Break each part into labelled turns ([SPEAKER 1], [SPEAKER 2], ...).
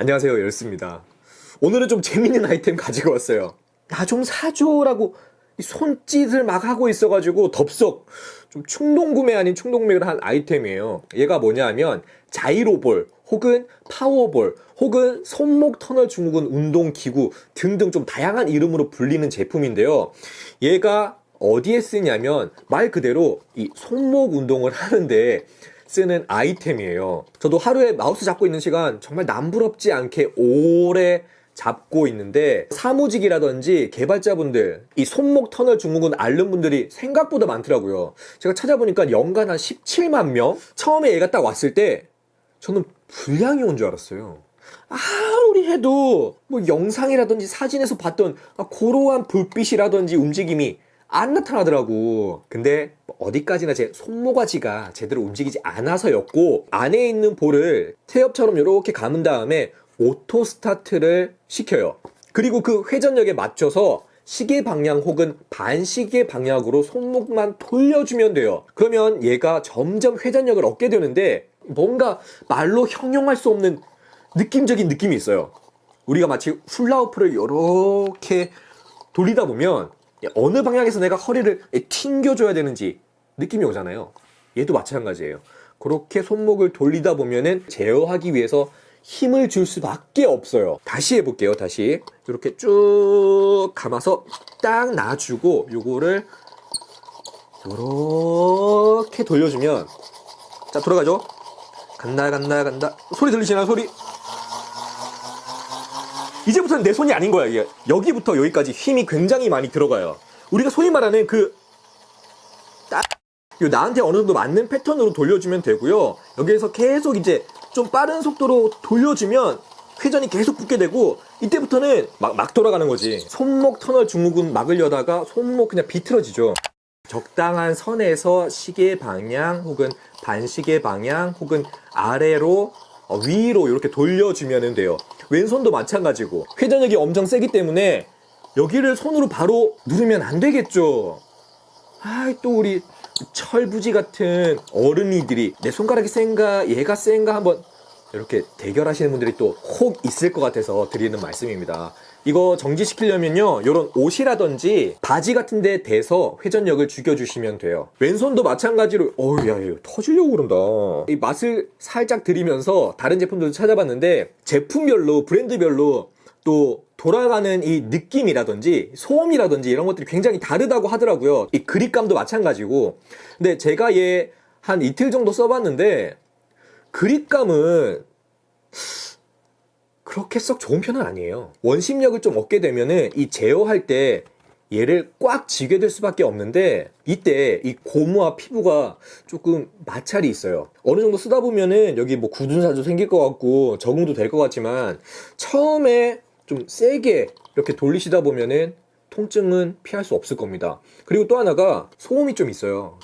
[SPEAKER 1] 안녕하세요 열스입니다. 오늘은 좀 재밌는 아이템 가지고 왔어요. 나 좀 사줘라고 이 손짓을 막 하고 있어가지고 덥석. 좀 충동 구매 아닌 충동 구매를 한 아이템이에요. 얘가 뭐냐 하면 자이로볼 혹은 파워볼 혹은 손목 터널 증후군 운동 기구 등등 좀 다양한 이름으로 불리는 제품인데요. 얘가 어디에 쓰냐면 말 그대로 이 손목 운동을 하는데 쓰는 아이템이에요. 저도 하루에 마우스 잡고 있는 시간 정말 남부럽지 않게 오래 잡고 있는데 사무직이라든지 개발자분들 이 손목 터널 증후군 앓는 분들이 생각보다 많더라고요. 제가 찾아보니까 연간 한 17만 명? 처음에 얘가 딱 왔을 때 저는 불량이 온 줄 알았어요. 아무리 해도 뭐 영상이라든지 사진에서 봤던 아, 고로한 불빛이라든지 움직임이 안 나타나더라고. 근데 어디까지나 제 손모가지가 제대로 움직이지 않아서였고 안에 있는 볼을 태엽처럼 이렇게 감은 다음에 오토 스타트를 시켜요. 그리고 그 회전력에 맞춰서 시계 방향 혹은 반시계 방향으로 손목만 돌려주면 돼요. 그러면 얘가 점점 회전력을 얻게 되는데 뭔가 말로 형용할 수 없는 느낌적인 느낌이 있어요. 우리가 마치 훌라후프를 이렇게 돌리다 보면 어느 방향에서 내가 허리를 튕겨줘야 되는지 느낌이 오잖아요. 얘도 마찬가지예요. 그렇게 손목을 돌리다 보면은 제어하기 위해서 힘을 줄 수밖에 없어요. 다시 해볼게요. 다시 이렇게 쭉 감아서 딱 놔주고 요거를 이렇게 돌려주면 자 돌아가죠. 간다 간다 간다 소리 들리시나요 소리? 이제부터는 내 손이 아닌 거야 여기부터 여기까지 힘이 굉장히 많이 들어가요. 우리가 소위 말하는 그 딱, 요 나한테 어느 정도 맞는 패턴으로 돌려주면 되고요. 여기에서 계속 이제 좀 빠른 속도로 돌려주면 회전이 계속 붙게 되고 이때부터는 막, 막 돌아가는 거지. 손목 터널 증후군 막으려다가 손목 그냥 비틀어지죠. 적당한 선에서 시계 방향 혹은 반시계 방향 혹은 아래로 어, 위로 이렇게 돌려주면 돼요. 왼손도 마찬가지고 회전력이 엄청 세기 때문에 여기를 손으로 바로 누르면 안 되겠죠. 아, 또 우리 철부지 같은 어른이들이 내 손가락이 센가 얘가 센가 한번 이렇게 대결하시는 분들이 또 혹 있을 것 같아서 드리는 말씀입니다. 이거 정지시키려면요, 이런 옷이라든지 바지 같은 데 대서 회전력을 죽여주시면 돼요. 왼손도 마찬가지로, 어우, 야, 이거 터지려고 그런다. 이 맛을 살짝 들이면서 다른 제품들도 찾아봤는데, 제품별로, 브랜드별로 또 돌아가는 이 느낌이라든지 소음이라든지 이런 것들이 굉장히 다르다고 하더라고요. 이 그립감도 마찬가지고. 근데 제가 얘 한 이틀 정도 써봤는데, 그립감은 그렇게 썩 좋은 편은 아니에요. 원심력을 좀 얻게 되면은 이 제어할 때 얘를 꽉 쥐게 될 수밖에 없는데 이때 이 고무와 피부가 조금 마찰이 있어요. 어느 정도 쓰다 보면은 여기 뭐 굳은 살도 생길 것 같고 적응도 될 것 같지만 처음에 좀 세게 이렇게 돌리시다 보면은 통증은 피할 수 없을 겁니다. 그리고 또 하나가 소음이 좀 있어요.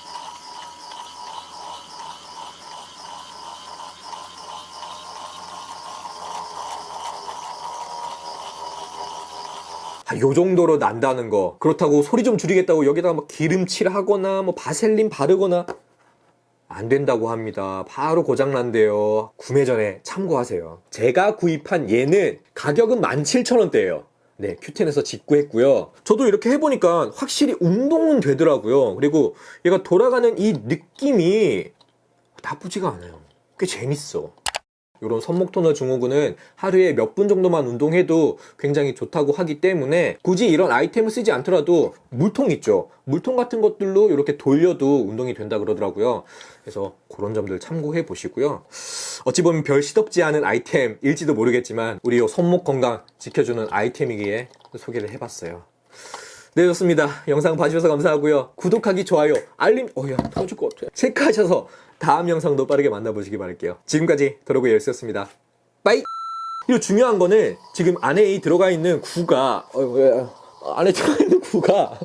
[SPEAKER 1] 아, 요 정도로 난다는 거. 그렇다고 소리 좀 줄이겠다고 여기다가 뭐 기름칠 하거나 뭐 바셀린 바르거나 안 된다고 합니다. 바로 고장난대요. 구매 전에 참고하세요. 제가 구입한 얘는 가격은 17,000원대예요. 네, 큐텐에서 직구했고요. 저도 이렇게 해보니까 확실히 운동은 되더라고요. 그리고 얘가 돌아가는 이 느낌이 나쁘지가 않아요. 꽤 재밌어. 이런 손목 터널 증후군은 하루에 몇 분 정도만 운동해도 굉장히 좋다고 하기 때문에 굳이 이런 아이템을 쓰지 않더라도 물통 있죠. 물통 같은 것들로 이렇게 돌려도 운동이 된다 그러더라고요. 그래서 그런 점들 참고해 보시고요. 어찌 보면 별 시덥지 않은 아이템일지도 모르겠지만 우리 요 손목 건강 지켜주는 아이템이기에 소개를 해봤어요. 네, 좋습니다. 영상 봐주셔서 감사하고요. 구독하기, 좋아요, 알림, 어야 터질 것 같아. 체크하셔서 다음 영상도 빠르게 만나보시기 바랄게요. 지금까지 도로구 열쇠였습니다. 빠이! 그리고 중요한 거는 지금 안에 이 들어가 있는 구가, 어, 왜, 안에 들어가 있는 구가